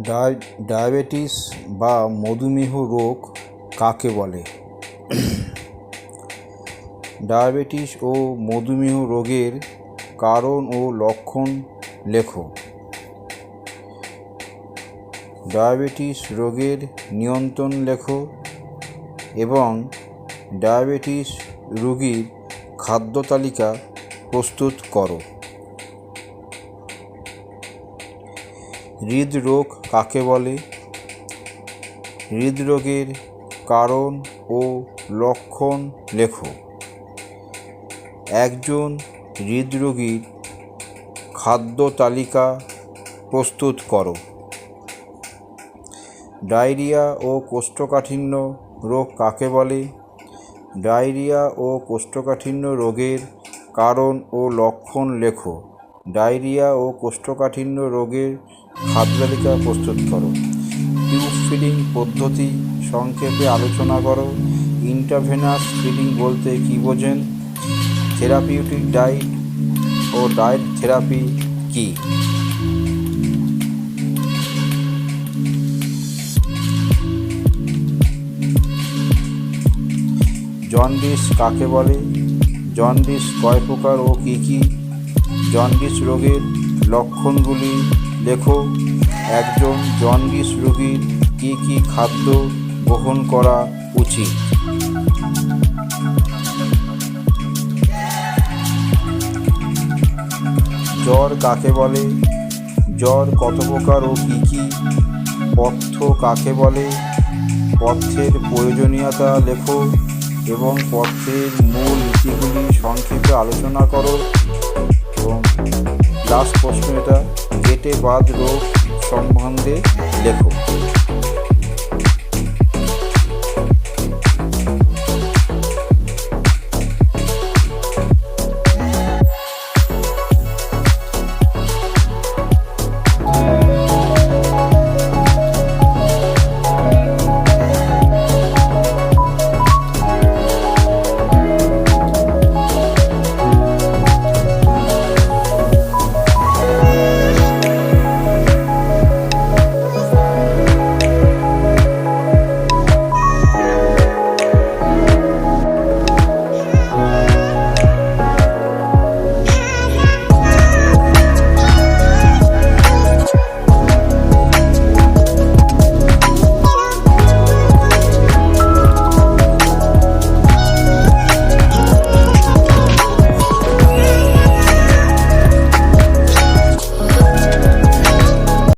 Diabetes বা মধুমেহ রোগ কাকে বলে? ডায়াবেটিস ও মধুমেহ রোগের কারণ ও লক্ষণ লেখো। ডায়াবেটিস রোগের নিয়ন্ত্রণ লেখো এবং ডায়াবেটিস রোগীর খাদ্য তালিকা প্রস্তুত করো। হৃদরোগ কাকে বলে? হৃদরোগের কারণ ও লক্ষণ লেখো। একজন হৃদরোগীর খাদ্য তালিকা প্রস্তুত করো। ডায়রিয়া ও কোষ্ঠকাঠিন্য রোগ কাকে বলে? ডায়রিয়া ও কোষ্ঠকাঠিন্য রোগের কারণ ও লক্ষণ লেখো। ডায়রিয়া ও কোষ্ঠকাঠিন্য রোগের খাদ্য তালিকা প্রস্তুত করো। টিউব ফিডিং পদ্ধতি সংক্ষেপে আলোচনা করো। ইন্টারভেনাস ফিডিং বলতে কী বোঝেন? থেরাপিউটিক ডায়েট ও ডায়েট থেরাপি কী? জন্ডিস কাকে বলে? জন্ডিস কয় প্রকার ও কী কী? জন্ডিস রোগের লক্ষণগুলি লেখো। একজন জন্ডিস রোগীর কী কী খাদ্য গ্রহণ করা উচিত? জ্বর কাকে বলে? জ্বর কত প্রকার ও কী কী? পথ্য কাকে বলে? পথ্যের প্রয়োজনীয়তা লেখো এবং পথ্যের মূল নীতিগুলি সংক্ষেপে আলোচনা করো। লাস্ট প্রশ্ন এটা গেটে বাদ রোগ সম্বন্ধে লেখো।